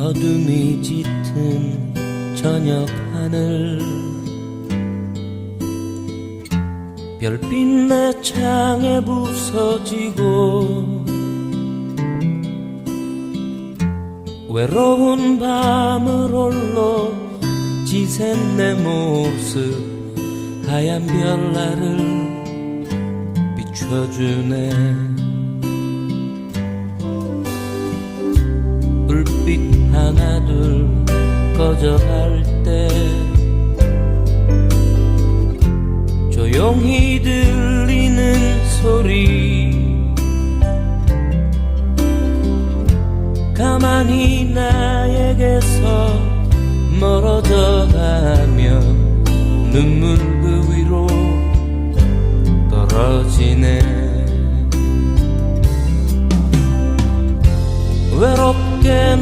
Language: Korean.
어둠이 짙은 저녁 하늘. 별빛 내 창에 부서지고 외로운 밤을 홀로 지샌 내 모습 하얀 별나를 비춰주네 하나 둘 꺼져갈 때 조용히 들리는 소리. 가만히 나에게서 멀어져 가며 눈물 그 위로 떨어지네. 외롭게